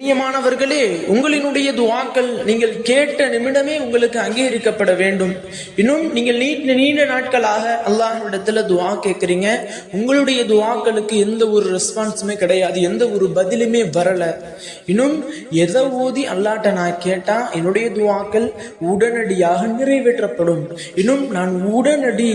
கண்ணியமானவர்களே உங்களினுடைய துவாக்கள் நீங்கள் கேட்ட நிமிடமே உங்களுக்கு அங்கீகரிக்கப்பட வேண்டும். இன்னும் நீங்கள் நீண்ட நீண்ட நாட்களாக அல்லாஹ்விடத்துல துவா கேட்குறீங்க. உங்களுடைய துவாக்களுக்கு எந்த ஒரு ரெஸ்பான்ஸுமே கிடையாது எந்த ஒரு பதிலுமே வரல. இன்னும் எதை ஓதி அல்லாட்ட நான் கேட்டால் என்னுடைய துவாக்கள் உடனடியாக நிறைவேற்றப்படும். இன்னும் நான் உடனடி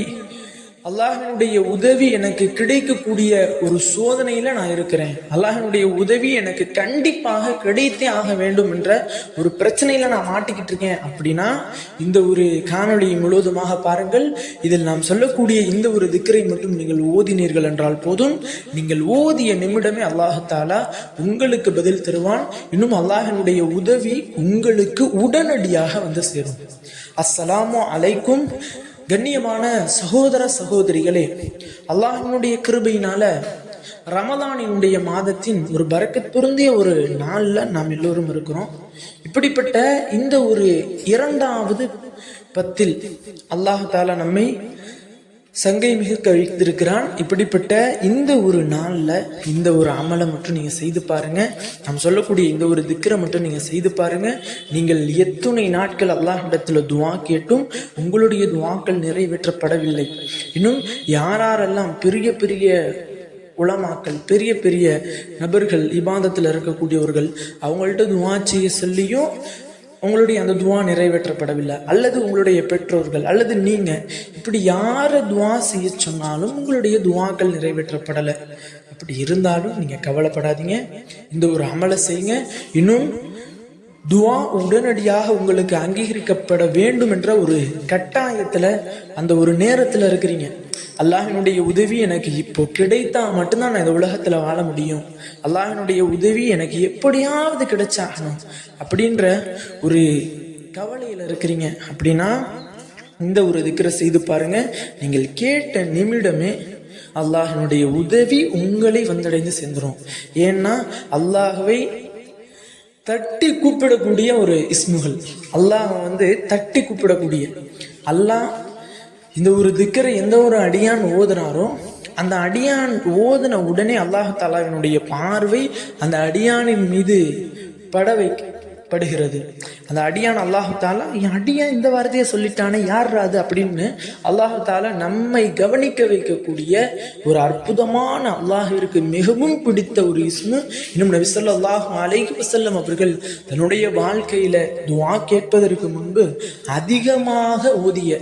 அல்லாஹினுடைய உதவி எனக்கு கிடைக்கக்கூடிய ஒரு சோதனையில நான் இருக்கிறேன். அல்லாஹனுடைய உதவி எனக்கு கண்டிப்பாக கிடைத்தே ஆக வேண்டும் என்ற ஒரு பிரச்சனையில நான் மாட்டிக்கிட்டு இருக்கேன். அப்படின்னா இந்த ஒரு காணொளியை முழுவதுமாக பாருங்கள். இதில் நாம் சொல்லக்கூடிய இந்த ஒரு திக்கரை மட்டும் நீங்கள் ஓதினீர்கள் என்றால் போதும். நீங்கள் ஓதிய நிமிடமே அல்லாஹத்தாலா உங்களுக்கு பதில் தருவான். இன்னும் அல்லாஹினுடைய உதவி உங்களுக்கு உடனடியாக வந்து சேரும். அஸ்ஸலாமு அலைக்கும். கண்ணியமான சகோதர சகோதரிகளே அல்லாஹினுடைய கிருபையினால ரமதானினுடைய மாதத்தின் ஒரு பறக்க பொருந்திய ஒரு நாளில் நாம் எல்லோரும் இருக்கிறோம். இப்படிப்பட்ட இந்த ஒரு இரண்டாவது பத்தில் அல்லாஹால நம்மை சங்கை மிக கழித்திருக்கிறான். இப்படிப்பட்ட இந்த ஒரு நாளில் இந்த ஒரு அமலை மட்டும் நீங்கள் செய்து பாருங்கள் நாம் சொல்லக்கூடிய இந்த ஒரு திக்கரை மட்டும் நீங்கள் செய்து பாருங்கள் நீங்கள் எத்துணை நாட்கள் அல்லாஹிடத்தில் துவா கேட்டும். உங்களுடைய துவாக்கள் நிறைவேற்றப்படவில்லை. இன்னும் யாரெல்லாம் பெரிய பெரிய உலமாக்கள் பெரிய பெரிய நபர்கள் இபாதத்தில் இருக்கக்கூடியவர்கள் அவங்கள்ட்ட துவா செய்ய சொல்லியும் உங்களுடைய அந்த துவா நிறைவேற்றப்படவில்லை. அல்லது உங்களுடைய பெற்றோர்கள் அல்லது நீங்கள் இப்படி யாரை துவா செய்ய சொன்னாலும் உங்களுடைய துவாக்கள் நிறைவேற்றப்படலை. அப்படி இருந்தாலும் நீங்கள் கவலைப்படாதீங்க. இந்த ஒரு அமலை செய்யுங்க. இன்னும் துவா உடனடியாக உங்களுக்கு அங்கீகரிக்கப்பட வேண்டும் என்ற ஒரு கட்டாயத்தில் அந்த ஒரு நேரத்தில் இருக்கிறீங்க. அல்லாஹினுடைய உதவி எனக்கு இப்போ கிடைத்தா மட்டும்தான் நான் இந்த உலகத்தில் வாழ முடியும். அல்லாஹினுடைய உதவி எனக்கு எப்படியாவது கிடைச்சாகணும் அப்படின்ற ஒரு கவலையில் இருக்கிறீங்க அப்படின்னா இந்த ஒரு திக்கரை செய்து பாருங்க. நீங்கள் கேட்ட நிமிடமே அல்லாஹினுடைய உதவி உங்களை வந்தடைந்து சேர்ந்துடும் ஏன்னா அல்லாஹவை தட்டி கூப்பிடக்கூடிய ஒரு இஸ்முகள். அல்லாஹ் வந்து தட்டி கூப்பிடக்கூடிய. அல்லாஹ் இந்த ஒரு திக்கரை எந்த ஒரு அடியான் ஓதுனாரோ அந்த அடியான் ஓதுன உடனே அல்லாஹாலாவினுடைய பார்வை அந்த அடியானின் மீது பட படுகிறது அந்த அடியான் அல்லாஹு தாலா என் அடியான் இந்த வார்த்தையை சொல்லிட்டானே யார் அது? அப்படின்னு அல்லாஹு தாலா நம்மை கவனிக்க வைக்கக்கூடிய ஒரு அற்புதமான அல்லாஹிற்கு மிகவும் பிடித்த ஒரு இஸ்மு. இன்னும் நபிசல்ல அல்லாஹு அலைஹி வசல்லம் அவர்கள் தன்னுடைய வாழ்க்கையில துவா கேட்பதற்கு முன்பு அதிகமாக ஓதிய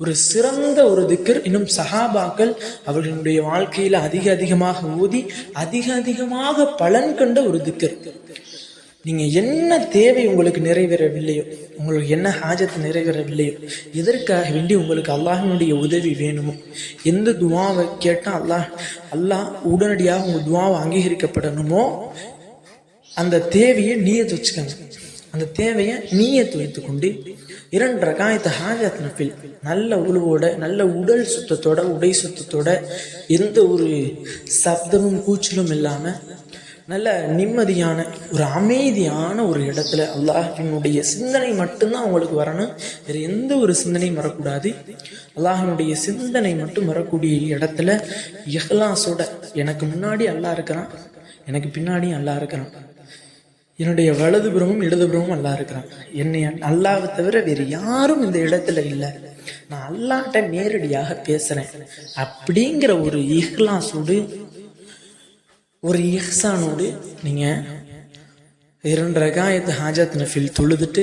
ஒரு சிறந்த ஒரு திக்கர் இன்னும் சஹாபாக்கள் அவர்களுடைய வாழ்க்கையில அதிக அதிகமாக ஊதி அதிக அதிகமாக பலன் கண்ட ஒரு திக்கர் நீங்கள் என்ன தேவை உங்களுக்கு நிறைவேறவில்லையோ உங்களுக்கு என்ன ஹாஜத்து நிறைவேறவில்லையோ எதற்காக வேண்டி உங்களுக்கு அல்லாஹினுடைய உதவி வேணுமோ எந்த துவாவை கேட்டால் அல்லாஹ் அல்லாஹ் உடனடியாக உங்கள் துவாவை அங்கீகரிக்கப்படணுமோ அந்த தேவையை நீயத்து வச்சுக்கோங்க. அந்த தேவையை நீயத்து வைத்துக்கொண்டு இரண்டு ரகாயத்து ஹாஜத் நஃபில் நல்ல உழுவோட நல்ல உடல் சுத்தத்தோட உடை சுத்தத்தோட எந்த ஒரு சப்தமும் கூச்சலும் இல்லாமல் நல்ல நிம்மதியான ஒரு அமைதியான ஒரு இடத்துல அல்லாஹினுடைய சிந்தனை மட்டும்தான் அவங்களுக்கு வரணும். வேறு எந்த ஒரு சிந்தனையும் வரக்கூடாது. அல்லாஹினுடைய சிந்தனை மட்டும் வரக்கூடிய இடத்துல இஹ்லாஸோட எனக்கு முன்னாடி அல்லாஹ் இருக்கிறான் எனக்கு பின்னாடி அல்லாஹ் இருக்கிறான். என்னுடைய வலதுபுறமும் இடதுபுறமும் அல்லா இருக்கிறான். என்னை அல்லாவை தவிர வேறு யாரும் இந்த இடத்துல இல்லை. நான் அல்லாட்ட நேரடியாக பேசுறேன். அப்படிங்கிற ஒரு இஹ்லாஸோடு ஒரு இஹ்சானோடு நீங்கள் இரண்டு ரகாயத்து ஹாஜாத் நஃபில் தொழுதுட்டு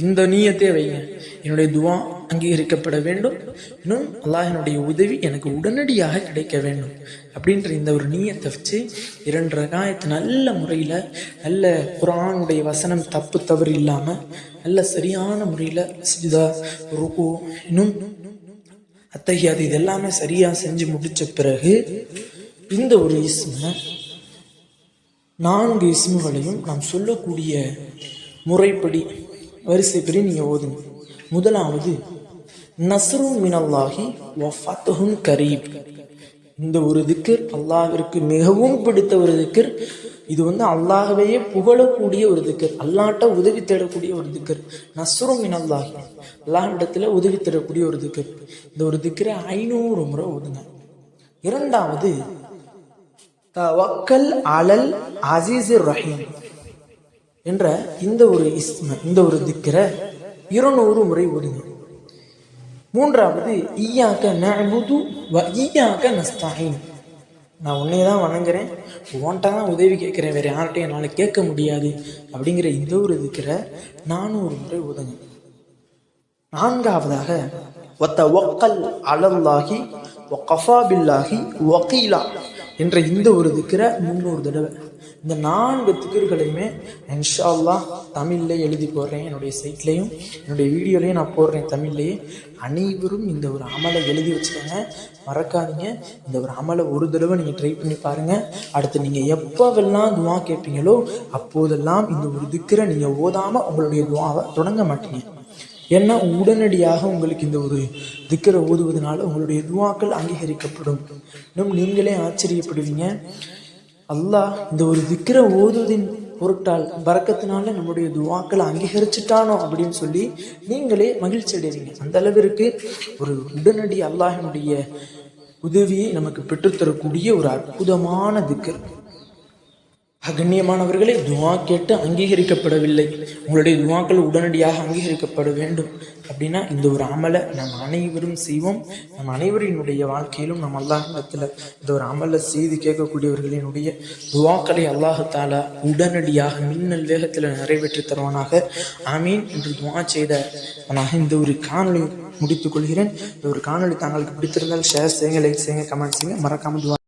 இந்த நீயத்தே வைங்க. என்னுடைய துவா அங்கீகரிக்கப்பட வேண்டும். இன்னும் அல்லாஹினுடைய உதவி எனக்கு உடனடியாக கிடைக்க வேண்டும். அப்படின்ற இந்த ஒரு நீயத்தை வச்சு இரண்டு ரகாயத்து நல்ல முறையில் நல்ல குரானுடைய வசனம் தப்பு தவறு இல்லாமல் நல்ல சரியான முறையில் சிஜிதா ருகு இன்னும் அத்தகையாது இது எல்லாமே சரியாக செஞ்சு முடித்த பிறகு இந்த ஒரு இஸ்ம நான்கு இஸ்முகளையும் நாம் சொல்லக்கூடிய முறைப்படி வரிசைப்படி நீங்கள் ஓதுங்க. முதலாவது நஸ்ரும் மினல்லாஹி வஃபத்துஹுன் கரீப். இந்த ஒரு திக்கர் அல்லாஹிற்கு மிகவும் பிடித்த ஒரு திக்கர். இது வந்து அல்லாகவே புகழக்கூடிய ஒரு திக்கர். அல்லாட்ட உதவி தேடக்கூடிய ஒரு திக்கர். நஸ்ரும் மினல்லாஹி அல்லாஹிடத்துல உதவி தேடக்கூடிய ஒரு திக்கர். இந்த ஒரு திக்கரை ஐநூறு முறை ஓதுங்க. இரண்டாவது தவக்கல் அலல் அசீஸ் ரஹீம் என்ற இந்த ஒரு இஸ்ம இந்த ஒரு திக்கிற இருநூறு முறை ஓதுங்க மூன்றாவது ஈயாக்க நபுது வ ஈயாக்க நஸ்தாயின் நான் உன்னையே தான் வணங்குறேன். உன்கிட்ட தான் உதவி கேட்குறேன். வேறு யார்கிட்டையும் என்னால் கேட்க முடியாது. அப்படிங்கிற இந்த ஒரு திக்கரை நானூறு முறை உதங்க நான்காவதாக ஒத்த ஒக்கல் அலல்லாகி ஒ கஃபாபில்லாகி ஒக்கீலா என்ற இந்த ஒரு திக்கரை முந்நூறு தடவை. இந்த நான்கு திக்கர்களையுமே இன்ஷா தமிழில் தமிழ்ல எழுதி போடுறேன். என்னுடைய சைட்லேயும் என்னுடைய வீடியோலையும் நான் போடுறேன் தமிழ்லேயே அனைவரும் இந்த ஒரு அமலை எழுதி வச்சுக்கோங்க. மறக்காதீங்க. இந்த ஒரு அமலை ஒரு தடவை நீங்கள் ட்ரை பண்ணி பாருங்கள் அடுத்து நீங்கள் எப்போவெல்லாம் துவா கேட்பீங்களோ அப்போதெல்லாம் இந்த ஒரு திக்கரை நீங்கள் ஓதாமல் உங்களுடைய துவாவை தொடங்க மாட்டீங்க. ஏன்னா உடனடியாக உங்களுக்கு இந்த ஒரு திக்கரை ஓதுவதனால உங்களுடைய துவாக்கள் அங்கீகரிக்கப்படும். இன்னும் நீங்களே ஆச்சரியப்படுவீங்க. அல்லாஹ் இந்த ஒரு திக்கரை ஓதுவதின் பொருட்டால் பறக்கத்தினால நம்முடைய துவாக்களை அங்கீகரிச்சுட்டானோ அப்படின்னு சொல்லி நீங்களே மகிழ்ச்சி அடைவீங்க. அந்த அளவிற்கு ஒரு உடனடி அல்லாஹினுடைய உதவியை நமக்கு பெற்றுத்தரக்கூடிய ஒரு அற்புதமான திக்கர். அகண்ணியமானவர்களே துவா கேட்டு அங்கீகரிக்கப்படவில்லை. உங்களுடைய துவாக்கள் உடனடியாக அங்கீகரிக்கப்பட வேண்டும். அப்படின்னா இந்த ஒரு அமலை நம் அனைவரும் செய்வோம். நம் அனைவரினுடைய வாழ்க்கையிலும் நம் அல்லாஹத்தில் இந்த ஒரு அமலை செய்து கேட்கக்கூடியவர்களினுடைய துவாக்களை அல்லாஹாலா உடனடியாக மின்னல் வேகத்தில் நிறைவேற்றி தருவானாக. ஆமீன் என்று துவா செய்த நான் இந்த ஒரு காணொளி முடித்துக் கொள்கிறேன். இந்த ஒரு காணொளி தங்களுக்கு பிடித்திருந்தால் ஷேர் செய்யுங்க லைக் செய்யுங்க கமெண்ட் செய்யுங்க. மறக்காமல் துவா